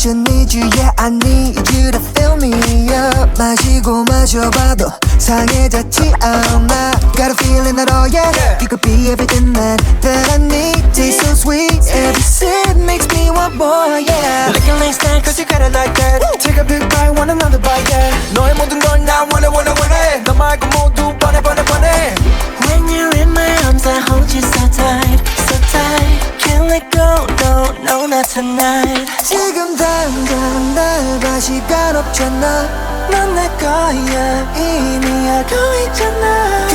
Don't want you, need you, yeah I need you to fill me up 마시고 마셔봐도 상해졌지 않아 Got a feeling that oh yeah, You could be everything that, that I need Taste so sweet, every sip makes me want more yeah Licking like snack cause you got it like that Take a big bite, want another bite, yeah 너의 모든 걸나 원해 원해 원해 너 말고 모두 뻔해 뻔해 뻔해 When you're in my arms I hold you so tight, so tight Can't let go, no, no, not tonight 지금 당장 날봐 시간 없잖아. 넌내 거야. 이미 알고 있잖아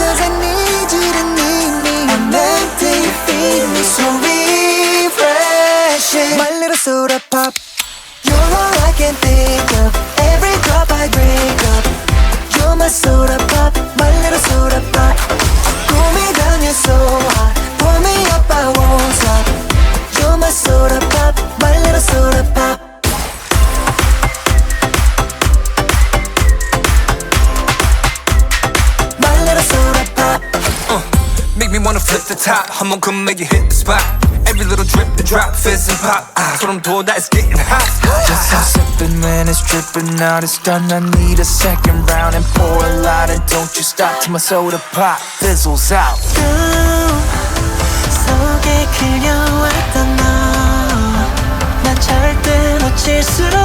flip the top 한번 come make you hit the spot Every little drip and drop fizz and pop 아, 소름 돋아 it's getting hot Just I'm sipping when it's dripping out It's done I need a second round And pour a lot and don't you stop Till my soda pop fizzles out 속에 그려왔던 너난 절대 놓칠 수 없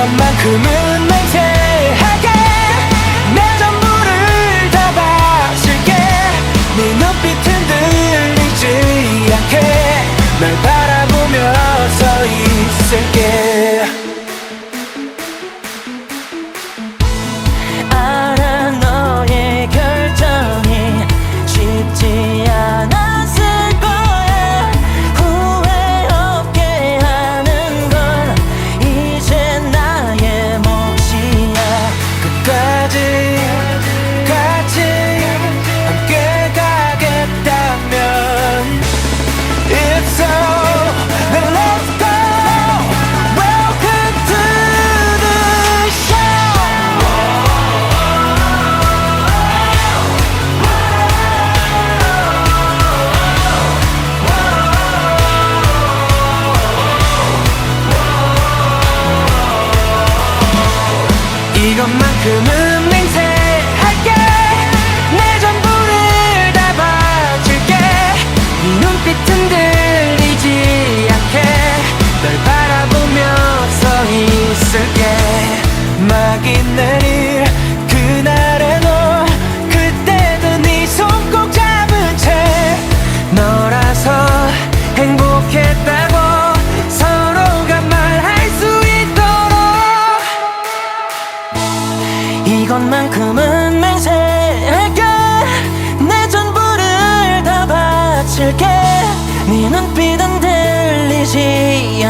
것만큼은 맹세하게 내 전부를 다 바칠게. 네 눈빛 흔들리지 않게 널 바라보며 서 있을게 이것만큼은 맹세할게. 내 전부를 다 바칠게. 네 눈빛 흔들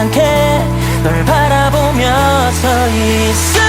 않게 널 바라보며 서 있어